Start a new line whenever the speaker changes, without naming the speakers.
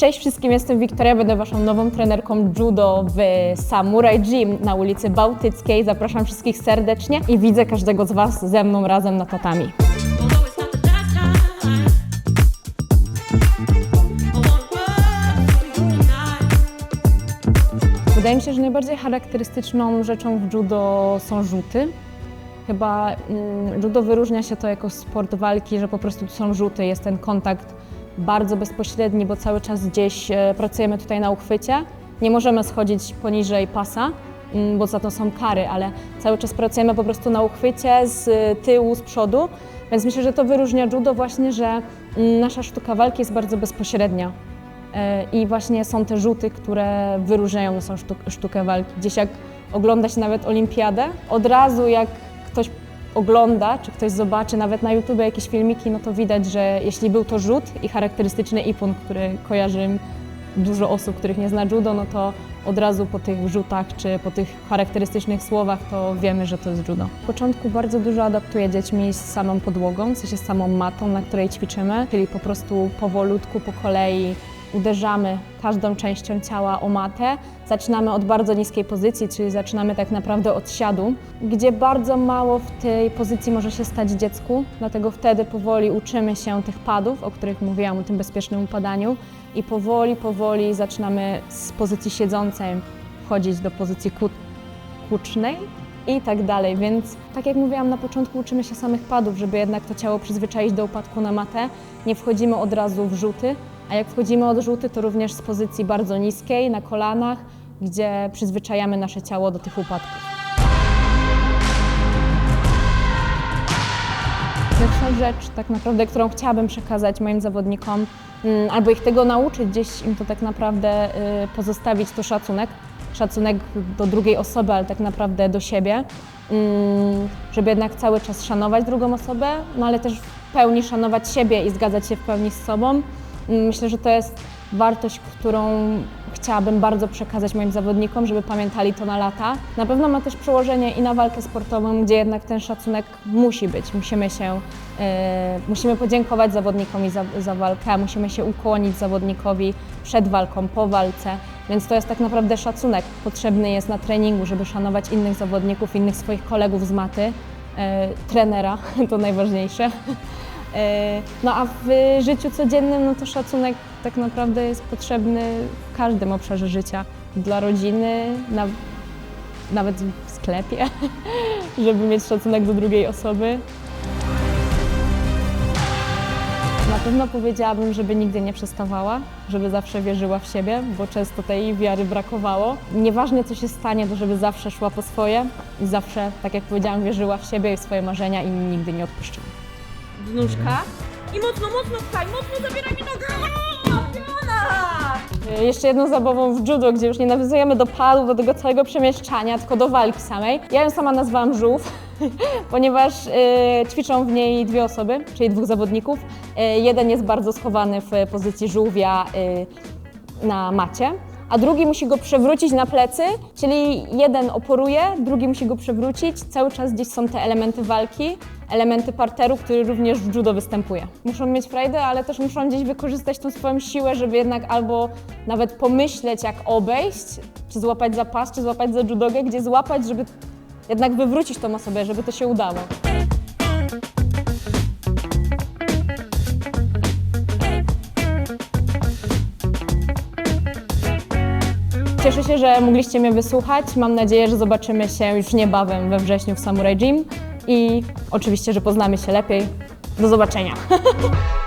Cześć wszystkim, jestem Wiktoria, będę waszą nową trenerką judo w Samurai Gym na ulicy Bałtyckiej. Zapraszam wszystkich serdecznie i widzę każdego z was ze mną razem na tatami. Wydaje mi się, że najbardziej charakterystyczną rzeczą w judo są rzuty. Chyba mm, judo wyróżnia się to jako sport walki, że po prostu tu są rzuty, jest ten kontakt bardzo bezpośredni, bo cały czas gdzieś e, pracujemy tutaj na uchwycie. Nie możemy schodzić poniżej pasa, mm, bo za to są kary, ale cały czas pracujemy po prostu na uchwycie z tyłu, z przodu. Więc myślę, że to wyróżnia judo właśnie, że mm, nasza sztuka walki jest bardzo bezpośrednia. E, I właśnie są te rzuty, które wyróżniają naszą sztuk, sztukę walki. Gdzieś jak ogląda się nawet olimpiadę, od razu jak ogląda, czy ktoś zobaczy nawet na YouTube jakieś filmiki, no to widać, że jeśli był to rzut i charakterystyczny ipun, który kojarzy dużo osób, których nie zna judo, no to od razu po tych rzutach czy po tych charakterystycznych słowach to wiemy, że to jest judo. W początku bardzo dużo adaptuję dziećmi z samą podłogą, w sensie z samą matą, na której ćwiczymy, czyli po prostu powolutku, po kolei uderzamy każdą częścią ciała o matę. Zaczynamy od bardzo niskiej pozycji, czyli zaczynamy tak naprawdę od siadu, gdzie bardzo mało w tej pozycji może się stać dziecku, dlatego wtedy powoli uczymy się tych padów, o których mówiłam, o tym bezpiecznym upadaniu i powoli, powoli zaczynamy z pozycji siedzącej wchodzić do pozycji ku- kucznej i tak dalej. Więc tak jak mówiłam na początku, uczymy się samych padów, żeby jednak to ciało przyzwyczaić do upadku na matę. Nie wchodzimy od razu w rzuty, a jak wchodzimy od rzuty, to również z pozycji bardzo niskiej, na kolanach, gdzie przyzwyczajamy nasze ciało do tych upadków. Pierwsza rzecz, tak naprawdę, którą chciałabym przekazać moim zawodnikom, mm, albo ich tego nauczyć, gdzieś im to tak naprawdę y, pozostawić, to szacunek. Szacunek do drugiej osoby, ale tak naprawdę do siebie, Mm, żeby jednak cały czas szanować drugą osobę, no ale też w pełni szanować siebie i zgadzać się w pełni z sobą. Mm, Myślę, że to jest wartość, którą chciałabym bardzo przekazać moim zawodnikom, żeby pamiętali to na lata. Na pewno ma też przełożenie i na walkę sportową, gdzie jednak ten szacunek musi być. Musimy się, e, musimy podziękować zawodnikowi za, za walkę, musimy się ukłonić zawodnikowi przed walką, po walce. Więc to jest tak naprawdę szacunek. Potrzebny jest na treningu, żeby szanować innych zawodników, innych swoich kolegów z maty, e, trenera, to najważniejsze. E, No a w życiu codziennym no to szacunek tak naprawdę jest potrzebny w każdym obszarze życia. Dla rodziny, na, nawet w sklepie, żeby mieć szacunek do drugiej osoby. Na pewno powiedziałabym, żeby nigdy nie przestawała, żeby zawsze wierzyła w siebie, bo często tej wiary brakowało. Nieważne co się stanie, to żeby zawsze szła po swoje i zawsze, tak jak powiedziałam, wierzyła w siebie i w swoje marzenia i nigdy nie odpuszczała.
W nóżka i mocno, mocno pchaj, mocno zabieraj mi nogę. Piona!
Y, Jeszcze jedną zabawą w judo, gdzie już nie nawiązujemy do padu, do tego całego przemieszczania, tylko do walki samej. Ja ją sama nazwałam żółw, ponieważ y, ćwiczą w niej dwie osoby, czyli dwóch zawodników. Y, jeden jest bardzo schowany w pozycji żółwia na macie, a drugi musi go przewrócić na plecy, czyli jeden oporuje, drugi musi go przewrócić. Cały czas gdzieś są te elementy walki, elementy parteru, który również w judo występuje. Muszą mieć frajdę, ale też muszą gdzieś wykorzystać tą swoją siłę, żeby jednak albo nawet pomyśleć, jak obejść, czy złapać za pas, czy złapać za judogę, gdzie złapać, żeby jednak wywrócić tą osobę, żeby to się udało. Cieszę się, że mogliście mnie wysłuchać. Mam nadzieję, że zobaczymy się już niebawem we wrześniu w Samurai Gym i oczywiście, że poznamy się lepiej. Do zobaczenia.